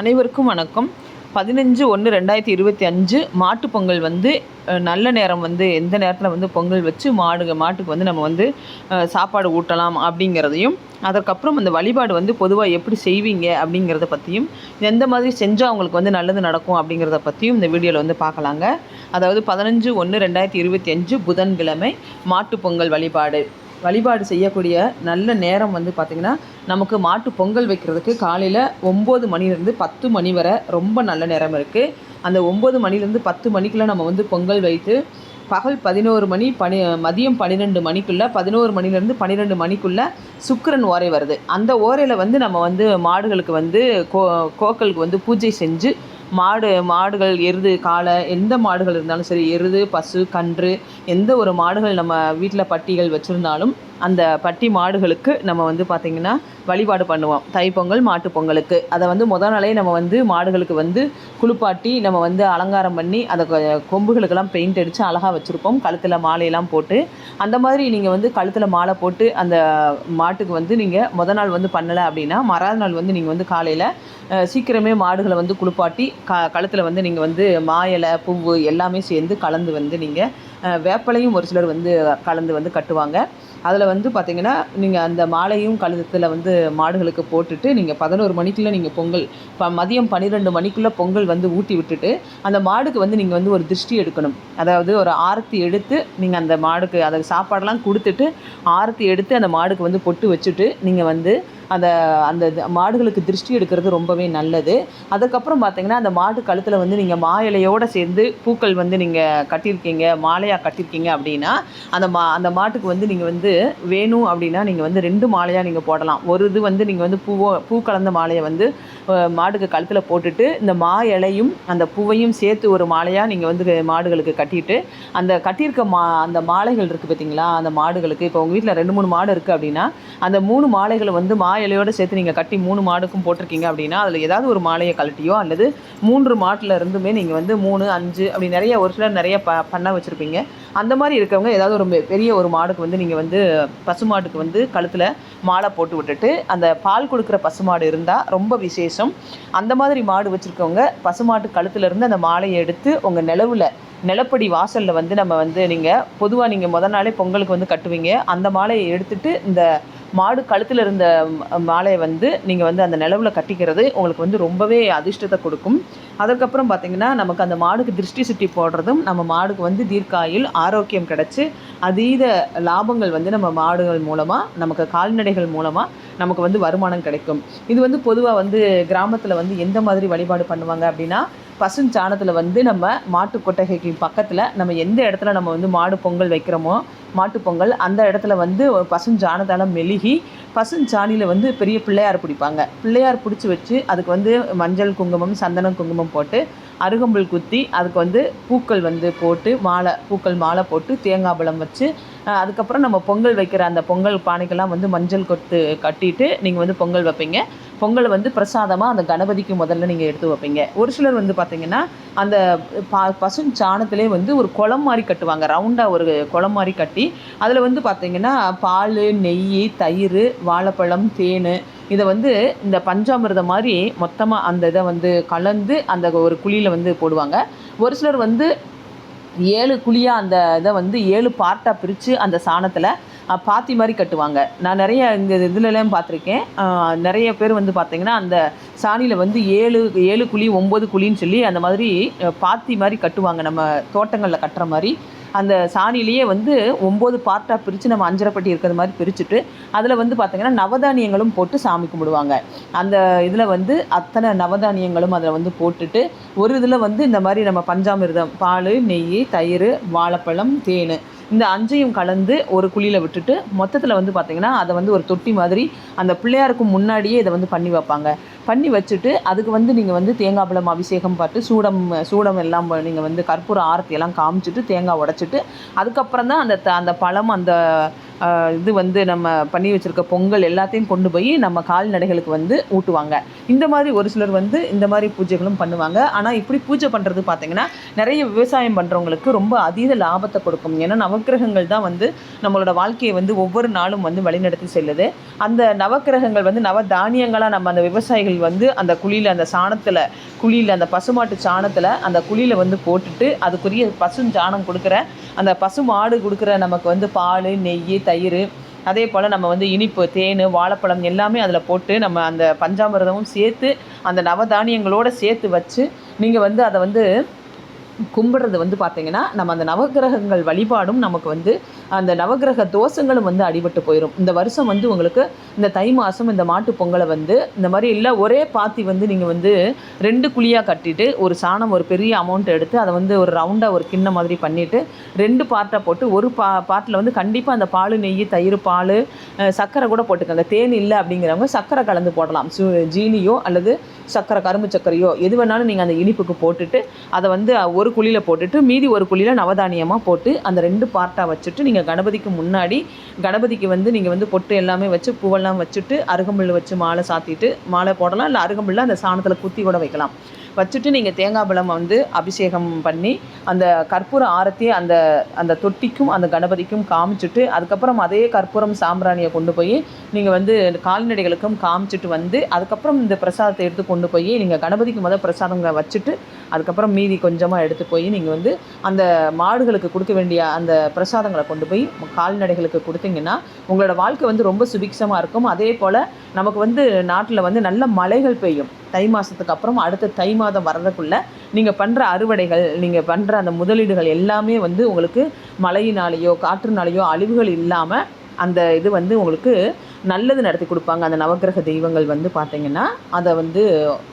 அனைவருக்கும் வணக்கம். பதினஞ்சு ஒன்று ரெண்டாயிரத்தி இருபத்தி அஞ்சு மாட்டு பொங்கல் வந்து நல்ல நேரம் வந்து எந்த நேரத்தில் வந்து பொங்கல் வச்சு மாடு மாட்டுக்கு வந்து நம்ம வந்து சாப்பாடு ஊட்டலாம் அப்படிங்கிறதையும் அதற்கப்புறம் அந்த வழிபாடு வந்து பொதுவாக எப்படி செய்வீங்க அப்படிங்கிறத பற்றியும் எந்த மாதிரி செஞ்சால் அவங்களுக்கு வந்து நல்லது நடக்கும் அப்படிங்கிறத பற்றியும் இந்த வீடியோவில் வந்து பார்க்கலாங்க. அதாவது பதினஞ்சு ஒன்று ரெண்டாயிரத்தி இருபத்தி அஞ்சு புதன்கிழமை மாட்டு பொங்கல் வழிபாடு. வழிபாடு செய்யக்கூடிய நல்ல நேரம் வந்து பார்த்திங்கன்னா நமக்கு மாட்டு பொங்கல் வைக்கிறதுக்கு காலையில் ஒம்பது மணிலேருந்து பத்து மணி வரை ரொம்ப நல்ல நேரம் இருக்குது அந்த ஒம்பது மணிலேருந்து பத்து மணிக்குள்ளே நம்ம வந்து பொங்கல் வைத்து பகல் பதினோரு மணி பனி மதியம் பன்னிரெண்டு மணிக்குள்ளே பதினோரு மணிலேருந்து பன்னிரெண்டு மணிக்குள்ளே சுக்கரன் ஓரை வருது. அந்த ஓரையில் வந்து நம்ம வந்து மாடுகளுக்கு வந்து கோ கோக்களுக்கு வந்து பூஜை செஞ்சு மாடு மாடுகள் எருது காளை எந்த மாடுகள் இருந்தாலும் சரி எருது பசு கன்று எந்த ஒரு மாடுகள் நம்ம வீட்டில் பட்டிகள் வச்சுருந்தாலும் அந்த பட்டி மாடுகளுக்கு நம்ம வந்து பார்த்திங்கன்னா வழிபாடு பண்ணுவோம். தைப்பொங்கல் மாட்டுப் பொங்கலுக்கு. அதை வந்து முத நாளே நம்ம வந்து மாடுகளுக்கு வந்து குளிப்பாட்டி நம்ம வந்து அலங்காரம் பண்ணி அதை கொம்புகளுக்கெல்லாம் பெயிண்ட் அடித்து அழகாக வச்சுருப்போம். கழுத்தில் மாலையெல்லாம் போட்டு. அந்த மாதிரி நீங்கள் வந்து கழுத்தில் மாலை போட்டு அந்த மாட்டுக்கு வந்து நீங்கள் முத நாள் வந்து பண்ணலை அப்படின்னா மறாத நாள் வந்து நீங்கள் வந்து காலையில் சீக்கிரமே மாடுகளை வந்து குளிப்பாட்டி க கழுத்தில் வந்து நீங்கள் வந்து மா இலை பூவு எல்லாமே சேர்ந்து கலந்து வந்து நீங்கள் வேப்பலையும் ஒரு சிலர் வந்து கலந்து வந்து கட்டுவாங்க. அதில் வந்து பார்த்தீங்கன்னா நீங்கள் அந்த மாலையும் கழுத்தில் வந்து மாடுகளுக்கு போட்டுட்டு நீங்கள் பதினோரு மணிக்குள்ளே நீங்கள் பொங்கல் ப மதியம் பன்னிரெண்டு மணிக்குள்ளே பொங்கல் வந்து ஊட்டி விட்டுட்டு அந்த மாடுக்கு வந்து நீங்கள் வந்து ஒரு திருஷ்டி எடுக்கணும். அதாவது ஒரு ஆரத்தி எடுத்து நீங்கள் அந்த மாடுக்கு அதை சாப்பாடெல்லாம் கொடுத்துட்டு ஆரத்தி எடுத்து அந்த மாடுக்கு வந்து பொட்டு வச்சுட்டு நீங்கள் வந்து அந்த அந்த இது- மாடுகளுக்கு திருஷ்டி எடுக்கிறது ரொம்பவே நல்லது. அதுக்கப்புறம் பார்த்தீங்கன்னா அந்த மாடு கழுத்தில் வந்து நீங்கள் மா இலையோடு சேர்ந்து பூக்கள் வந்து நீங்கள் கட்டியிருக்கீங்க மாலையாக கட்டியிருக்கீங்க அப்படின்னா அந்த மா அந்த மாட்டுக்கு வந்து நீங்கள் வந்து வேணும் அப்படின்னா நீங்கள் வந்து ரெண்டு மாலையாக நீங்கள் போடலாம். ஒரு இது வந்து நீங்கள் வந்து பூவோ பூ கலந்த மாலையை வந்து மாட்டுக்கு மாடுக்கு கழுத்தில் போட்டுட்டு இந்த மா இலையும் அந்த பூவையும் சேர்த்து ஒரு மாலையாக நீங்கள் வந்து மாடுகளுக்கு கட்டிட்டு அந்த கட்டியிருக்க மா அந்த மாலைகள் இருக்குது பார்த்தீங்களா அந்த மாடுகளுக்கு இப்போ உங்கள் வீட்டில் ரெண்டு மூணு மாடு இருக்குது அப்படின்னா அந்த மூணு மாலைகளை வந்து மா இலையோட சேர்த்து நீங்கள் கட்டி மூணு மாடுக்கும் போட்டிருக்கீங்க அப்படின்னா அதில் ஏதாவது ஒரு மாலையை கழட்டியோ அல்லது மூன்று மாட்டில் இருந்துமே நீங்கள் வந்து மூணு அஞ்சு அப்படி நிறைய ஒரு சிலர் நிறைய ப பண்ண வச்சுருப்பீங்க. அந்த மாதிரி இருக்கவங்க ஏதாவது ஒரு பெரிய ஒரு மாடுக்கு வந்து நீங்கள் வந்து பசுமாட்டுக்கு வந்து கழுத்தில் மாலை போட்டு விட்டுட்டு அந்த பால் கொடுக்குற பசுமாடு இருந்தால் ரொம்ப விசேஷம். அந்த மாதிரி மாடு வச்சுருக்கவங்க பசுமாட்டு கழுத்துல இருந்து அந்த மாலையை எடுத்து உங்கள் நிலவில் நிலப்படி வாசலில் வந்து நம்ம வந்து நீங்கள் பொதுவாக நீங்கள் முத நாளே பொங்கலுக்கு வந்து கட்டுவீங்க. அந்த மாலையை எடுத்துட்டு இந்த மாடு கழுத்தில் இருந்த மாலையை வந்து நீங்கள் வந்து அந்த நிலவில் கட்டிக்கிறது உங்களுக்கு வந்து ரொம்பவே அதிர்ஷ்டத்தை கொடுக்கும். அதுக்கப்புறம் பார்த்திங்கன்னா நமக்கு அந்த மாடுக்கு திருஷ்டி சுட்டி போடுறதும் நம்ம மாடுக்கு வந்து தீர்க்காயில் ஆரோக்கியம் கிடச்சி அதீத லாபங்கள் வந்து நம்ம மாடுகள் மூலமாக நமக்கு கால்நடைகள் மூலமாக நமக்கு வந்து வருமானம் கிடைக்கும். இது வந்து பொதுவாக வந்து கிராமத்தில் வந்து எந்த மாதிரி வழிபாடு பண்ணுவாங்க அப்படின்னா பசுஞ்சாணத்தில் வந்து நம்ம மாட்டு கொட்டகைக்கு பக்கத்தில் நம்ம எந்த இடத்துல நம்ம வந்து மாடு பொங்கல் வைக்கிறோமோ மாட்டுப் பொங்கல் அந்த இடத்துல வந்து பசுஞ்சாணத்தால் மெழுகி பசுஞ்சாணியில் வந்து பெரிய பிள்ளையார் பிடிப்பாங்க. பிள்ளையார் பிடிச்சி வச்சு அதுக்கு வந்து மஞ்சள் குங்குமம் சந்தனம் குங்குமம் போட்டு அருகம்புல் குத்தி அதுக்கு வந்து பூக்கள் வந்து போட்டு மாலை பூக்கள் மாலை போட்டு தேங்காய் பழம் வச்சு அதுக்கப்புறம் நம்ம பொங்கல் வைக்கிற அந்த பொங்கல் பானைக்கெல்லாம் வந்து மஞ்சள் கொத்து கட்டிட்டு நீங்கள் வந்து பொங்கல் வைப்பீங்க. பொங்கலை வந்து பிரசாதமாக அந்த கணபதிக்கு முதல்ல நீங்கள் எடுத்து வைப்பீங்க. ஒரு சிலர் வந்து பார்த்தீங்கன்னா அந்த பா பசும் சாணத்திலே வந்து ஒரு குளம் மாதிரி கட்டுவாங்க. ரவுண்டாக ஒரு குளம் மாதிரி கட்டி அதில் வந்து பார்த்தீங்கன்னா பால் நெய் தயிர் வாழைப்பழம் தேன் இதை வந்து இந்த பஞ்சாமிரதம் மாதிரி மொத்தமாக அந்த இதை வந்து கலந்து அந்த ஒரு குழியில் வந்து போடுவாங்க. ஒரு சிலர் வந்து ஏழு குழியாக அந்த இதை வந்து ஏழு பார்ட்டாக பிரித்து அந்த சாணத்தில் பாத்தி மாதிரி கட்டுவாங்க. நான் நிறைய இந்த இதுலலாம் பார்த்துருக்கேன். நிறைய பேர் வந்து பார்த்தீங்கன்னா அந்த சாணியில் வந்து ஏழு ஏழு குழி ஒம்பது குழின்னு சொல்லி அந்த மாதிரி பாத்தி மாதிரி கட்டுவாங்க. நம்ம தோட்டங்களில் கட்டுற மாதிரி. அந்த சாணியிலேயே வந்து ஒம்பது பார்ட்டாக பிரித்து நம்ம அஞ்சரைப்பட்டி இருக்கிற மாதிரி பிரிச்சுட்டு அதில் வந்து பார்த்திங்கன்னா நவதானியங்களும் போட்டு சாமி கும்பிடுவாங்க. அந்த இதில் வந்து அத்தனை நவதானியங்களும் அதில் வந்து போட்டுட்டு ஒரு இதில் வந்து இந்த மாதிரி நம்ம பஞ்சாமிர்தம் பால் நெய் தயிர் வாழைப்பழம் தேன் இந்த அஞ்சையும் கலந்து ஒரு குழியில் விட்டுட்டு மொத்தத்தில் வந்து பார்த்திங்கன்னா அதை வந்து ஒரு தொட்டி மாதிரி அந்த பிள்ளையாருக்கு முன்னாடியே இதை வந்து பண்ணி வைப்பாங்க. பண்ணி வச்சுட்டு அதுக்கு வந்து நீங்கள் வந்து தேங்காய் பழம் அபிஷேகம் பார்த்து சூடம் சூடம் எல்லாம் நீங்கள் வந்து கற்பூர ஆரத்தி எல்லாம் காமிச்சிட்டு தேங்காய் உடச்சிட்டு அதுக்கப்புறம் தான் அந்த த- அந்த பழம் அந்த இது வந்து நம்ம பண்ணி வச்சுருக்க பொங்கல் எல்லாத்தையும் கொண்டு போய் நம்ம கால்நடைகளுக்கு வந்து ஊட்டுவாங்க. இந்த மாதிரி ஒரு சிலர் வந்து இந்த மாதிரி பூஜைகளும் பண்ணுவாங்க. ஆனால் இப்படி பூஜை பண்ணுறது பார்த்திங்கன்னா நிறைய விவசாயம் பண்ணுறவங்களுக்கு ரொம்ப அதீத லாபத்தை கொடுக்கும். ஏன்னா நவக்கிரகங்கள் தான் வந்து நம்மளோட வாழ்க்கையை வந்து ஒவ்வொரு நாளும் வந்து வழிநடத்தி செல்லுது. அந்த நவக்கிரகங்கள் வந்து நவ தானியங்களாக நம்ம அந்த விவசாயிகள் வந்து அந்த குழியில் அந்த சாணத்தில் குழியில் அந்த பசுமாட்டு சாணத்தில் அந்த குழியில் வந்து போட்டுட்டு அதுக்குரிய பசு சாணம் கொடுக்குற அந்த பசு மாடு கொடுக்குற நமக்கு வந்து பால் நெய் தயிர் அதே போல் நம்ம வந்து இனிப்பு தேன் வாழைப்பழம் எல்லாமே அதில் போட்டு நம்ம அந்த பஞ்சாமிரதமும் சேர்த்து அந்த நவதானியங்களோடு சேர்த்து வச்சு நீங்கள் வந்து அதை வந்து கும்பிட்றது வந்து பார்த்தீங்கன்னா நம்ம அந்த நவக்கிரகங்கள் வழிபாடும் நமக்கு வந்து அந்த நவக்கிரக தோஷங்களும் வந்து அடிபட்டு போயிடும் இந்த வருஷம் வந்து உங்களுக்கு இந்த தை மாதம் இந்த மாட்டு பொங்கலை வந்து இந்த மாதிரி இல்லை ஒரே பாத்தி வந்து நீங்கள் வந்து ரெண்டு குழியாக கட்டிட்டு ஒரு சாணம் ஒரு பெரிய அமௌண்ட் எடுத்து அதை வந்து ஒரு ரவுண்டாக ஒரு கிண்ண மாதிரி பண்ணிவிட்டு ரெண்டு பார்ட்டாக போட்டு ஒரு பா பாட்டில் வந்து கண்டிப்பாக அந்த பால் நெய் தயிர் பால் சர்க்கரை கூட போட்டுக்கோங்க. தேன் இல்லை அப்படிங்கிறவங்க சர்க்கரை கலந்து போடலாம். சு ஜீனியோ அல்லது சர்க்கரை கரும்பு சர்க்கரையோ எது வேணாலும் நீங்கள் அந்த இனிப்புக்கு போட்டுட்டு அதை வந்து ஒரு ஒரு குழியில் போட்டுட்டு மீதி ஒரு குழியில் நவதானியமாக போட்டு அந்த ரெண்டு பார்ட்டாக வச்சுட்டு நீங்கள் கணபதிக்கு முன்னாடி கணபதிக்கு வந்து நீங்கள் வந்து பொட்டு எல்லாமே வச்சு பூவெல்லாம் வச்சுட்டு அருகம்புல் வச்சு மாலை சாத்திட்டு மாலை போடலாம். இல்லை அருகம்புல்ல அந்த சாணத்தில் குத்தி கூட வைக்கலாம். வச்சுட்டு நீங்கள் தேங்காய் பழம் வந்து அபிஷேகம் பண்ணி அந்த கற்பூர ஆரத்தி அந்த அந்த தொட்டிக்கும் அந்த கணபதிக்கும் காமிச்சிட்டு அதுக்கப்புறம் அதே கற்பூரம் சாம்பிராணியை கொண்டு போய் நீங்கள் வந்து கால்நடைகளுக்கும் காமிச்சிட்டு வந்து அதுக்கப்புறம் இந்த பிரசாதத்தை எடுத்து கொண்டு போய் நீங்கள் கணபதிக்கு முதல் பிரசாதங்களை வச்சுட்டு அதுக்கப்புறம் மீதி கொஞ்சமாக எடுத்து போய் நீங்கள் வந்து அந்த மாடுகளுக்கு கொடுக்க வேண்டிய அந்த பிரசாதங்களை கொண்டு போய் கால்நடைகளுக்கு கொடுத்தீங்கன்னா உங்களோட வாழ்க்கை வந்து ரொம்ப சுபிக்ஷமாக இருக்கும். அதே போல் நமக்கு வந்து நாட்டில் வந்து நல்ல மழைகள் பெய்யும். தை மாதத்துக்கு அப்புறம் அடுத்த தை மாதம் வர்றதுக்குள்ளே நீங்கள் பண்ணுற அறுவடைகள் நீங்கள் பண்ணுற அந்த முதலீடுகள் எல்லாமே வந்து உங்களுக்கு மழையினாலேயோ காற்றுனாலேயோ அழிவுகள் இல்லாமல் அந்த இது வந்து உங்களுக்கு நல்லது நடத்தி கொடுப்பாங்க. அந்த நவக்கிரக தெய்வங்கள் வந்து பார்த்தீங்கன்னா அதை வந்து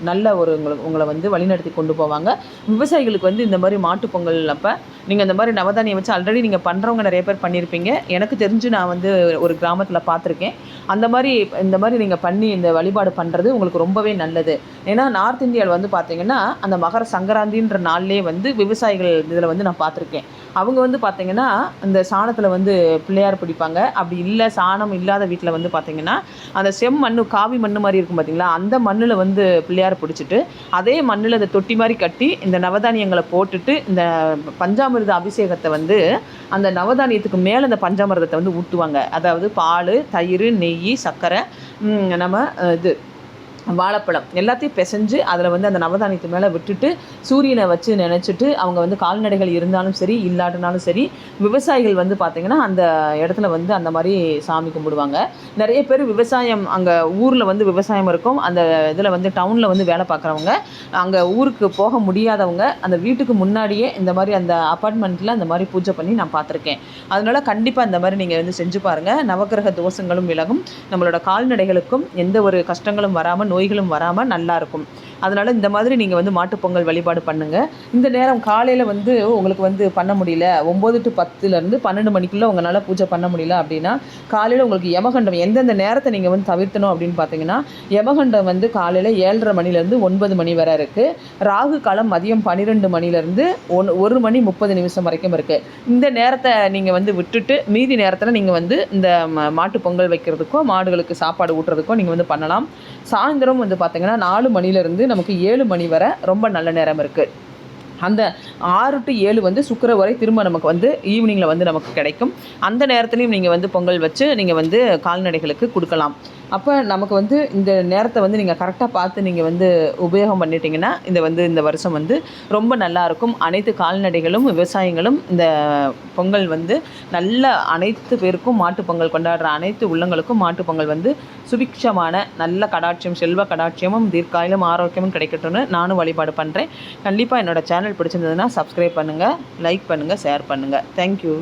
நல்ல ஒரு உங்களுக்கு உங்களை வந்து வழிநடத்தி கொண்டு போவாங்க. விவசாயிகளுக்கு வந்து இந்த மாதிரி மாட்டுப் பொங்கல் அப்போ நீங்கள் இந்த மாதிரி நவதானியம் வச்சு ஆல்ரெடி நீங்கள் பண்ணுறவங்க நிறைய பேர் பண்ணியிருப்பீங்க எனக்கு தெரிஞ்சு நான் வந்து ஒரு கிராமத்தில் பார்த்துருக்கேன் அந்த மாதிரி இந்த மாதிரி நீங்கள் பண்ணி இந்த வழிபாடு பண்ணுறது உங்களுக்கு ரொம்பவே நல்லது. ஏன்னா நார்த் இந்தியாவில் வந்து பார்த்தீங்கன்னா அந்த மகர சங்கராந்தின்ற நாள்லேயே வந்து விவசாயிகள் இதில் வந்து நான் பார்த்துருக்கேன் அவங்க வந்து பார்த்தீங்கன்னா இந்த சாணத்தில் வந்து பிள்ளையார் பிடிப்பாங்க. அப்படி இல்லை சாணம் இல்லாத வீட்டில் வந்து பார்த்தீங்கன்னா அந்த செம்மண்ணு காவி மண்ணு மாதிரி இருக்கும் பார்த்தீங்களா அந்த மண்ணில் வந்து பிள்ளையார் பிடிச்சிட்டு அதே மண்ணில் அந்த தொட்டி மாதிரி கட்டி இந்த நவதானியங்களை போட்டுட்டு இந்த பஞ்சாமிர்த அபிஷேகத்தை வந்து அந்த நவதானியத்துக்கு மேலே அந்த பஞ்சாமிர்தத்தை வந்து ஊற்றுவாங்க அதாவது பால் தயிர் நெய் சர்க்கரை நம்ம இது வாழைப்பழம் எல்லாத்தையும் பிசைஞ்சு அதில் வந்து அந்த நவதானியத்து மேலே விட்டுட்டு சூரியனை வச்சு நினச்சிட்டு அவங்க வந்து கால்நடைகள் இருந்தாலும் சரி இல்லாட்டினாலும் சரி விவசாயிகள் வந்து பார்த்திங்கன்னா அந்த இடத்துல வந்து அந்த மாதிரி சாமி கும்பிடுவாங்க. நிறைய பேர் விவசாயம் அங்கே ஊரில் வந்து விவசாயம் இருக்கும். அந்த இதில் வந்து டவுனில் வந்து வேலை பார்க்குறவங்க. அங்கே ஊருக்கு போக முடியாதவங்க அந்த வீட்டுக்கு முன்னாடியே இந்த மாதிரி அந்த அப்பார்ட்மெண்ட்டில் அந்த மாதிரி பூஜை பண்ணி நான் பார்த்துருக்கேன். அதனால் கண்டிப்பாக இந்த மாதிரி நீங்கள் வந்து செஞ்சு பாருங்கள் நவக்கிரக தோஷங்களும் விலகும். நம்மளோட கால்நடைகளுக்கும் எந்த ஒரு கஷ்டங்களும் வராமல் நோய்களும் வராமல் நல்லாயிருக்கும் அதனால் இந்த மாதிரி நீங்கள் வந்து மாட்டுப் பொங்கல் வழிபாடு பண்ணுங்கள் இந்த நேரம் காலையில் வந்து உங்களுக்கு வந்து பண்ண முடியல. ஒம்பது டு பத்துலேருந்து பன்னெண்டு மணிக்குள்ளே உங்களால் பூஜை பண்ண முடியல அப்படின்னா காலையில் உங்களுக்கு யமகண்டம் எந்தெந்த நேரத்தை நீங்கள் வந்து தவிர்த்தணும் அப்படின்னு பார்த்தீங்கன்னா யமகண்டம் வந்து காலையில் ஏழரை மணிலேருந்து ஒன்பது மணி வரை இருக்குது ராகு காலம் மதியம் பன்னிரெண்டு மணிலேருந்து ஒன் ஒரு மணி முப்பது நிமிஷம் வரைக்கும் இருக்குது இந்த நேரத்தை நீங்கள் வந்து விட்டுட்டு மீதி நேரத்தில் நீங்கள் வந்து இந்த மாட்டுப்பொங்கல் பொங்கல் வைக்கிறதுக்கோ மாடுகளுக்கு சாப்பாடு ஊட்டுறதுக்கோ நீங்கள் வந்து பண்ணலாம். சாயந்தரம் வந்து பார்த்தீங்கன்னா நாலு மணிலேருந்து நமக்கு ஏழு மணி வரை ரொம்ப நல்ல நேரம் இருக்குது அந்த ஆறு டு ஏழு வந்து சுக்கிர வரை திரும்ப நமக்கு வந்து ஈவினிங்கில் வந்து நமக்கு கிடைக்கும். அந்த நேரத்துலையும் நீங்கள் வந்து பொங்கல் வச்சு நீங்கள் வந்து கால்நடைகளுக்கு கொடுக்கலாம். அப்போ நமக்கு வந்து இந்த நேரத்தை வந்து நீங்கள் கரெக்டாக பார்த்து நீங்கள் வந்து உபயோகம் பண்ணிட்டீங்கன்னா இந்த வந்து இந்த வருஷம் வந்து ரொம்ப நல்லா இருக்கும். அனைத்து கால்நடைகளும் விவசாயிகளும் இந்த பொங்கல் வந்து நல்ல அனைத்து பேருக்கும் மாட்டுப் பொங்கல் கொண்டாடுற அனைத்து உள்ளங்களுக்கும் மாட்டுப் பொங்கல் வந்து சுபிக்ஷமான நல்ல கடாட்சியம் செல்வ கடாட்சியமும் தீர்க்காயிலும் ஆரோக்கியமும் கிடைக்கட்டும்னு நானும் வழிபாடு பண்ணுறேன் கண்டிப்பாக என்னோடய சேனல் பிடிச்சிருந்ததுன்னா சப்ஸ்கிரைப் பண்ணுங்கள் லைக் பண்ணுங்கள் ஷேர் பண்ணுங்கள் தேங்க்யூ